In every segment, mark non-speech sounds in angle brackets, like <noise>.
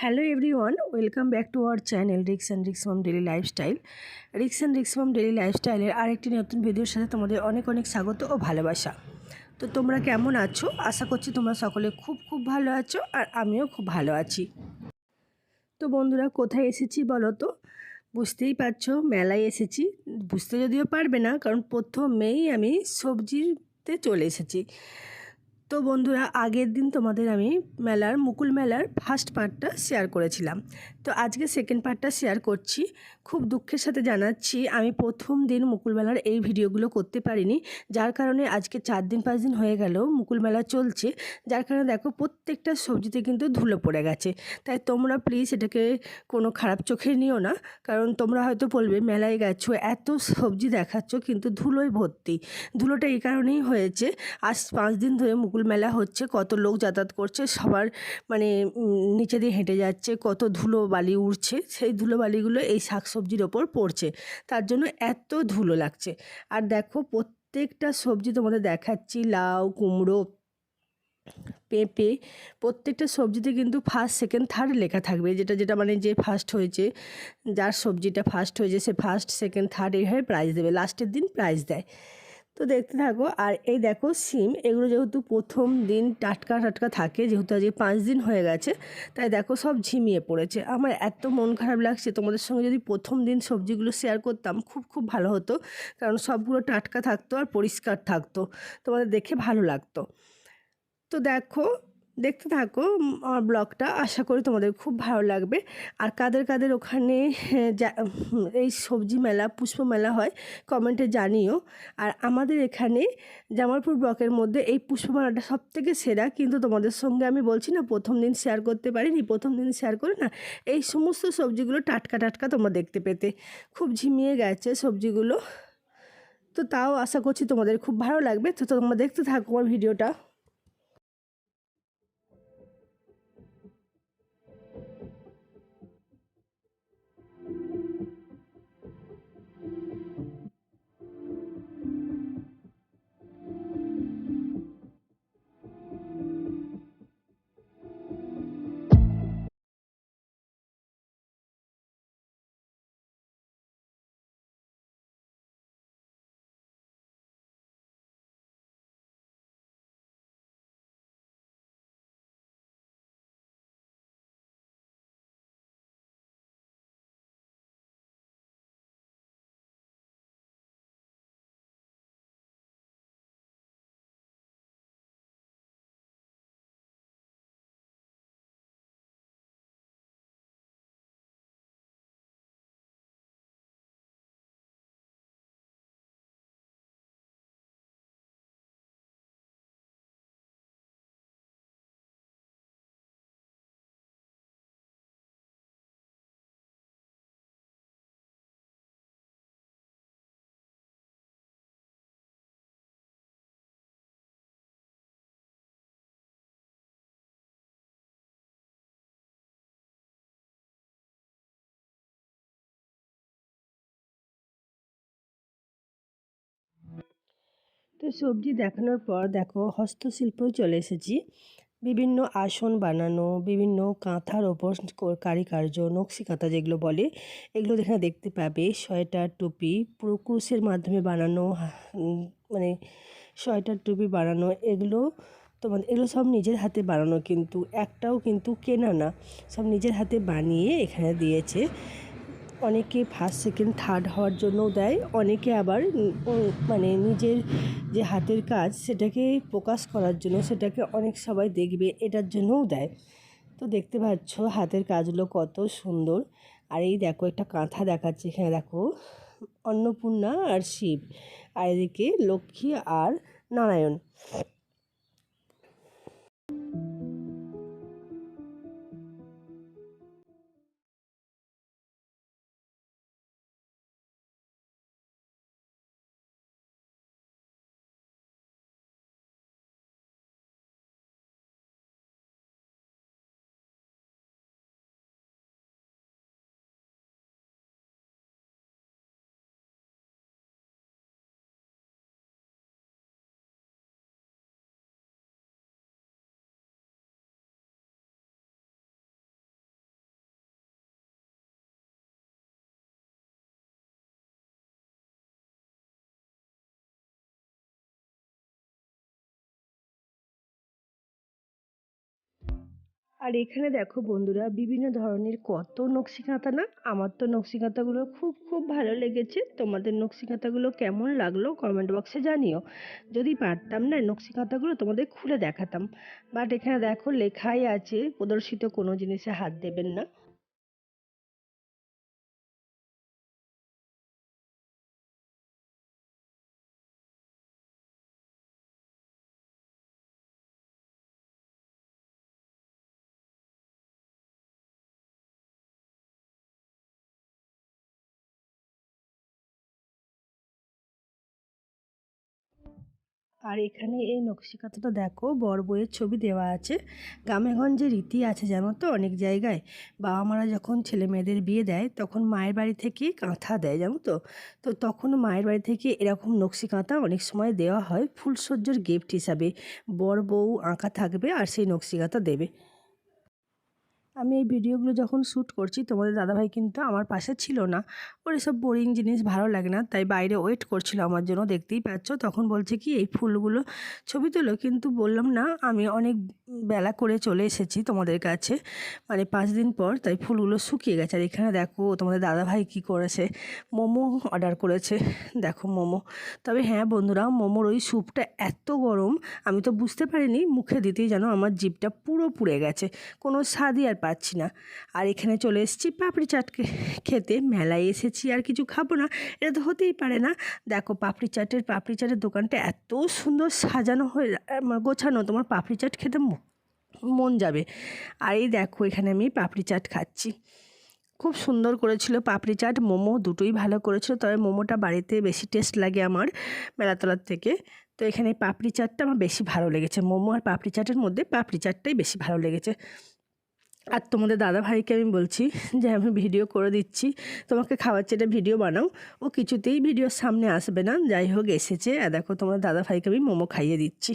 Hello everyone welcome back to our channel Ricks and Ricks from daily lifestyle Ricks and Ricks from daily লাইফস্টাইলের আরেকটি নতুন ভিডিওর সাথে তোমাদের অনেক অনেক স্বাগত ও ভালোবাসা। তো তোমরা কেমন আছো? আশা করছি তোমরা সকলে খুব খুব ভালো আছো আর আমিও খুব ভালো আছি। তো বন্ধুরা, কোথায় এসেছি বলো তো? বুঝতেই পারছ, মেলায় এসেছি। বুঝতে যদিও পারবে না, কারণ প্রথমেই আমি সবজিতে চলে এসেছি। তো বন্ধুরা, আগের দিন তোমাদের আমি মেলার, মুকুল মেলার ফার্স্ট পার্টটা শেয়ার করেছিলাম। তো আজকে সেকেন্ড পার্টটা শেয়ার করছি। খুব দুঃখের সাথে জানাচ্ছি, আমি প্রথম দিন মুকুল মেলার এই ভিডিওগুলো করতে পারিনি। যার কারণে আজকে চার দিন, পাঁচ দিন হয়ে গেল মুকুলমেলা চলছে। যার কারণে দেখো প্রত্যেকটা সবজিতে কিন্তু ধুলো পড়ে গেছে। তাই তোমরা প্লিজ এটাকে কোনো খারাপ চোখে নিও না। কারণ তোমরা হয়তো বলবে, মেলায় গেছো, এত সবজি দেখাচ্ছ, কিন্তু ধুলোয় ভর্তি। ধুলোটা এই কারণেই হয়েছে। আজ পাঁচ দিন ধরে মুকুল মেলা হচ্ছে, কত লোক যাতায়াত করছে, সবার মানে নিচে দিয়ে হেঁটে যাচ্ছে, কত ধুলো বালি উড়ছে। সেই ধুলো বালিগুলো এই শাকসবজির ওপর পড়ছে। তার জন্য এত ধুলো লাগছে। আর দেখো প্রত্যেকটা সবজি তোমাদের দেখাচ্ছি, লাউ, কুমড়ো, পেঁপে, প্রত্যেকটা সবজিতে কিন্তু ফার্স্ট সেকেন্ড থার্ড লেখা থাকবে। যেটা যেটা মানে যে ফার্স্ট হয়েছে, যার সবজিটা ফার্স্ট হয়েছে, সে ফার্স্ট সেকেন্ড থার্ড এইভাবে প্রাইজ দেবে। লাস্টের দিন প্রাইজ দেয়। তো দেখতে থাকো, আর এই দেখো সিম, এগুলো যেহেতু প্রথম দিন টাটকা টাটকা থাকে, যেহেতু আজকে পাঁচ দিন হয়ে গেছে, তাই দেখো সব ঝিমিয়ে পড়েছে। আমার এত মন খারাপ লাগছে, তোমাদের সঙ্গে যদি প্রথম দিন সবজিগুলো শেয়ার করতাম, খুব খুব ভালো হতো, কারণ সবগুলো টাটকা থাকতো আর পরিষ্কার থাকতো, তোমাদের দেখে ভালো লাগতো। তো দেখো দেখতে থাকো আমার ব্লগটা। আশা করি তোমাদের খুব ভালো লাগবে। আর কাদের কাদের ওখানে হ্যাঁ, এই সবজি মেলা পুষ্প মেলা হয় কমেন্টে জানিও। আর আমাদের এখানে জামালপুর ব্লকের মধ্যে এই পুষ্প মেলাটা সব থেকে সেরা কিন্তু তোমাদের সঙ্গে আমি বলছি না প্রথম দিন শেয়ার করতে পারিনি প্রথম দিন শেয়ার করে না এই সমস্ত সবজিগুলো টাটকা টাটকা তোমরা দেখতে পেতে। খুব ঝিমিয়ে গেছে সবজিগুলো। তো তাও আশা করছি তোমাদের খুব ভালো লাগবে। তো তোমরা দেখতে থাকো আমার ভিডিওটা। তো সবজি দেখানোর পর দেখো হস্তশিল্পও চলে এসেছি। বিভিন্ন আসন বানানো, বিভিন্ন কাঁথার ওপর কারিকার্য, নকশি কাঁথা যেগুলো বলে, এগুলো এখানে দেখতে পাবে, সোয়েটার, টুপি পুরো ক্রুশের মাধ্যমে বানানো মানে সোয়েটার, টুপি বানানো, এগুলো তোমাদের এগুলো সব নিজের হাতে বানানো কিন্তু, একটাও কিন্তু কেনা না, সব নিজের হাতে বানিয়ে এখানে দিয়েছে। অনেকে ফার্স্ট সেকেন্ড থার্ড হওয়ার জন্যও দেয়, অনেকে আবার মানে নিজের যে হাতের কাজ সেটাকে প্রকাশ করার জন্য সেটাকে অনেক সবাই দেখবে, এটার জন্যও দেয়। তো দেখতে পাচ্ছ হাতের কাজগুলো কত সুন্দর। আর এই দেখো একটা কাঁথা দেখাচ্ছে এখানে, দেখো। অন্নপূর্ণা আর শিব, আর এদিকে লক্ষ্মী আর নারায়ণ। আর এখানে দেখো বন্ধুরা, বিভিন্ন ধরনের কত নকশি কাঁথা না? আমার তো নকশি কাঁথাগুলো খুব খুব ভালো লেগেছে। তোমাদের নকশি কাঁথাগুলো কেমন লাগল কমেন্ট বক্সে জানিও। যদি পারতাম না নকশি কাঁথাগুলো তোমাদের খুলে দেখাতাম। বাট এখানে দেখো লেখাই আছে, প্রদর্শিত কোনো জিনিসে হাত দেবেন না। আর এখানে এই নকশিকাতাটা দেখো, বড় বইয়ের ছবি দেওয়া আছে। গ্রামেগঞ্জে রীতি আছে জানো তো অনেক জায়গায় বাবা মারা যখন ছেলে মেয়েদের বিয়ে দেয়, তখন মায়ের বাড়ি থেকে কাঁথা দেয়, জানো তো? তো তখন মায়ের বাড়ি থেকে এরকম নকশি কাঁথা অনেক সময় দেওয়া হয়, ফুলসজ্জর গিফট হিসাবে। বড় বউ আঁকা থাকবে আর সেই নকশি কাঁথা দেবে। আমি এই ভিডিওগুলো যখন শ্যুট করছি, তোমাদের দাদাভাই কিন্তু আমার পাশে ছিল না। ওর এসব বোরিং জিনিস ভালো লাগে না, তাই বাইরে ওয়েট করছিল আমার জন্য, দেখতেই পাচ্ছ। তখন বলছে কি, এই ফুলগুলো ছবি তোলো। কিন্তু বললাম, না, আমি অনেক বেলা করে চলে এসেছি তোমাদের কাছে। মানে পাঁচ দিন পর, তাই ফুলগুলো শুকিয়ে গেছে। আর এখানে দেখো, তোমাদের দাদাভাই কি করেছে? মোমো অর্ডার করেছে। দেখো মোমো। তবে হ্যাঁ বন্ধুরা, মোমোর ওই স্যুপটা এত গরম, আমি তো বুঝতে পারিনি, মুখে দিতেই যেন আমার জিভটা পুরো পুড়ে গেছে। কোনো স্বাদই আর পাচ্ছি না। আর এখানে চলে এসেছি পাপড়ি চাট খেতে। মেলায় এসেছি আর কিছু খাব না, এটা তো হতেই পারে না। দেখো পাপড়ি চাটের পাপড়ি চাটের দোকানটা এত সুন্দর সাজানো হয়ে গোছানো, তোমার পাপড়ি চাট খেতে মন যাবে। আর এই দেখো এখানে আমি পাপড়ি চাট খাচ্ছি। খুব সুন্দর করেছিল পাপড়ি চাট, মোমো দুটোই ভালো করেছিল, তবে মোমোটা বাড়িতে বেশি টেস্ট লাগে আমার মেলাতলার থেকে। তো এখানে পাপড়ি চাটটা আমার বেশি ভালো লেগেছে। মোমো আর পাপড়ি চাটের মধ্যে পাপড়ি চাটটাই বেশি ভালো লেগেছে। আর তোমাদের দাদা ভাইকে আমি বলছি <laughs> যে আমি ভিডিও করে দিচ্ছি। তোমাকে খাওয়ার চেয়ে ভিডিও বানাও। ও কিছুতেই ভিডিওর সামনে আসবে না। যাই হোক, এসেছে। আর দেখো, তোমার দাদা ভাইকে আমি মোমো খাইয়ে দিচ্ছি।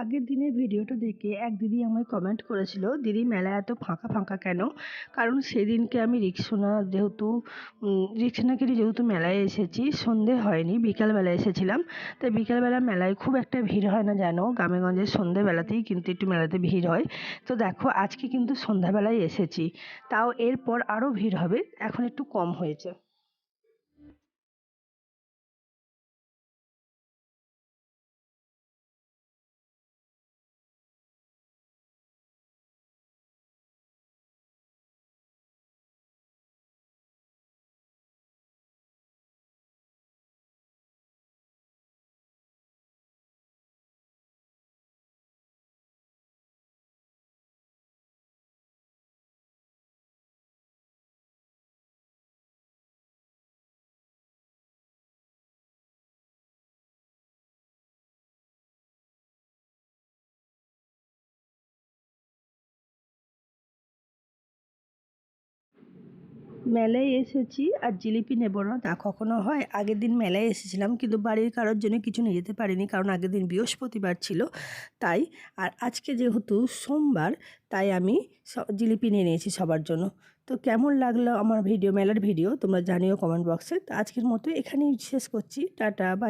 আগের দিনের ভিডিওটা দেখে এক দিদি আমায় কমেন্ট করেছিল, দিদি, মেলা এত ফাঁকা ফাঁকা কেন? কারণ সেদিনকে আমি রিক্সোনা যেহেতু রিক্সানাকে যেহেতু মেলায় এসেছি, সন্ধে হয়নি, বিকালবেলা এসেছিলাম। তাই বিকালবেলা মেলায় খুব একটা ভিড় হয় না জানো গ্রামেগঞ্জে সন্ধেবেলাতেই কিন্তু একটু মেলাতে ভিড় হয়। তো দেখো, আজকে কিন্তু সন্ধ্যাবেলায় এসেছি। তাও এরপর আরও ভিড় হবে, এখন একটু কম হয়েছে। মেলায় এসেছি আর জিলিপি নেব না। তা কখনো হয়? আগের দিন মেলায় এসেছিলাম কিন্তু বাড়ির কারোর জন্য কিছু নিয়ে যেতে পারিনি কারণ আগের দিন বৃহস্পতিবার ছিল। তাই আর আজকে যেহেতু সোমবার, তাই আমি জিলিপি নিয়ে নিয়েছি সবার জন্য। তো কেমন লাগল আমার ভিডিও, মেলার ভিডিও? তোমরা জানিও কমেন্ট বক্সে তো আজকের মতো এখানেই শেষ করছি। Tata bye